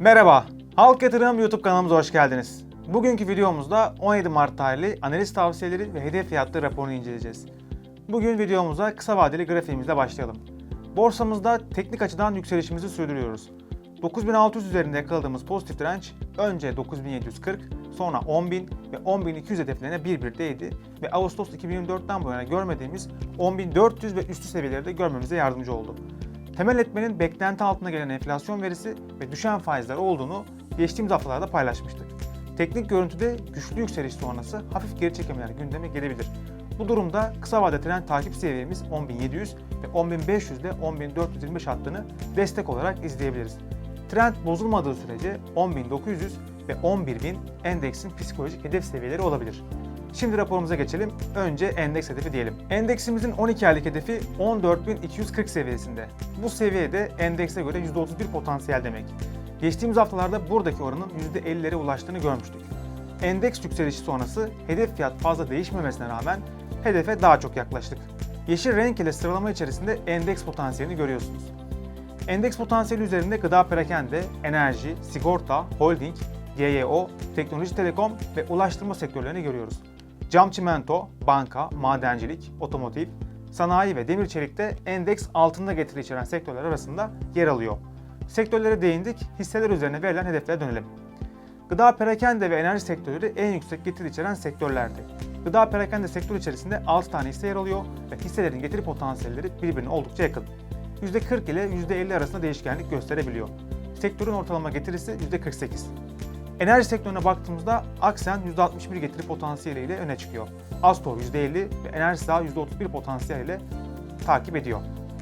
Merhaba, Halk Yatırım YouTube kanalımıza hoş geldiniz. Bugünkü videomuzda 17 Mart tarihli analiz tavsiyeleri ve hedef fiyatlı raporunu inceleyeceğiz. Bugün videomuza kısa vadeli grafiğimizle başlayalım. Borsamızda teknik açıdan yükselişimizi sürdürüyoruz. 9600 üzerinde yakaladığımız pozitif direnç önce 9740, sonra 10000 ve 10200 hedeflerine bir bir değdi ve Ağustos 2024'ten bu yana görmediğimiz 10400 ve üstü seviyeleri de görmemize yardımcı oldu. Temel etmenin beklenti altında gelen enflasyon verisi ve düşen faizler olduğunu geçtiğimiz haftalarda paylaşmıştık. Teknik görüntüde güçlü yükseliş sonrası hafif geri çekimler gündeme gelebilir. Bu durumda kısa vade trend takip seviyemiz 10.700 ve 10.500 ile 10.425 hattını destek olarak izleyebiliriz. Trend bozulmadığı sürece 10.900 ve 11.000 endeksin psikolojik hedef seviyeleri olabilir. Şimdi raporumuza geçelim. Önce endeks hedefi diyelim. Endeksimizin 12 aylık hedefi 14.240 seviyesinde. Bu seviyede endekse göre %31 potansiyel demek. Geçtiğimiz haftalarda buradaki oranın %50'lere ulaştığını görmüştük. Endeks yükselişi sonrası hedef fiyat fazla değişmemesine rağmen hedefe daha çok yaklaştık. Yeşil renk ile sıralama içerisinde endeks potansiyelini görüyorsunuz. Endeks potansiyeli üzerinde gıda perakende, enerji, sigorta, holding, GYO, teknoloji telekom ve ulaştırma sektörlerini görüyoruz. Cam çimento, banka, madencilik, otomotiv, sanayi ve demir çelikte endeks altında getiri içeren sektörler arasında yer alıyor. Sektörlere değindik, hisseler üzerine verilen hedeflere dönelim. Gıda perakende ve enerji sektörleri en yüksek getiri içeren sektörlerdi. Gıda perakende sektör içerisinde 6 tane hisse yer alıyor ve hisselerin getiri potansiyelleri birbirine oldukça yakın. %40 ile %50 arasında değişkenlik gösterebiliyor. Sektörün ortalama getirisi %48. Enerji sektörüne baktığımızda Aksen %61 getiri potansiyeliyle öne çıkıyor. Astor %50 ve Enerjisa %31 potansiyeliyle takip ediyor.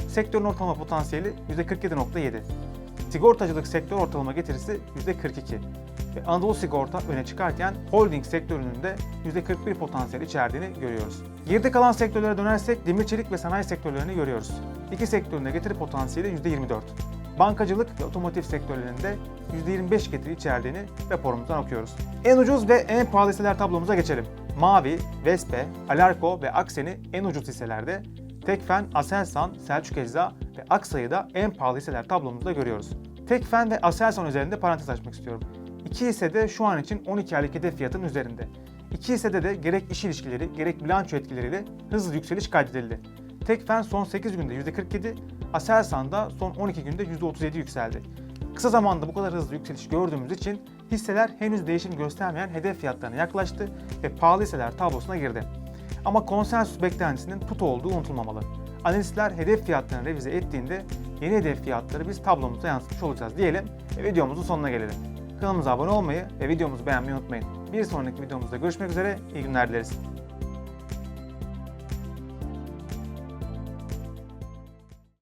Sektörün ortalama potansiyeli %47.7. Sigortacılık sektör ortalama getirisi %42 ve Anadolu Sigorta öne çıkarken holding sektörünün de %41 potansiyel içerdiğini görüyoruz. Geride kalan sektörlere dönersek demir çelik ve sanayi sektörlerini görüyoruz. İki sektörün de getiri potansiyeli %24. Bankacılık ve otomotiv sektörlerinde %25 getiri içerdiğini raporumuzdan okuyoruz. En ucuz ve en pahalı hisseler tablomuza geçelim. Mavi, Vespe, Alarko ve Aksen'i en ucuz hisselerde, Tekfen, Aselsan, Selçuk Ecza ve Aksa'yı da en pahalı hisseler tablomuzda görüyoruz. Tekfen ve Aselsan üzerinde parantez açmak istiyorum. İki hisse de şu an için 12 aylık hedef fiyatın üzerinde. İki hissede de gerek iş ilişkileri gerek bilanço etkileriyle hızlı yükseliş kaydedildi. Tekfen son 8 günde %47, Aselsan da son 12 günde %37 yükseldi. Kısa zamanda bu kadar hızlı yükseliş gördüğümüz için hisseler henüz değişim göstermeyen hedef fiyatlarına yaklaştı ve pahalı hisseler tablosuna girdi. Ama konsensüs beklentisinin tut olduğu unutulmamalı. Analistler hedef fiyatlarını revize ettiğinde yeni hedef fiyatları biz tablomuza yansıtmış olacağız diyelim ve videomuzun sonuna gelelim. Kanalımıza abone olmayı ve videomuzu beğenmeyi unutmayın. Bir sonraki videomuzda görüşmek üzere, iyi günler dileriz.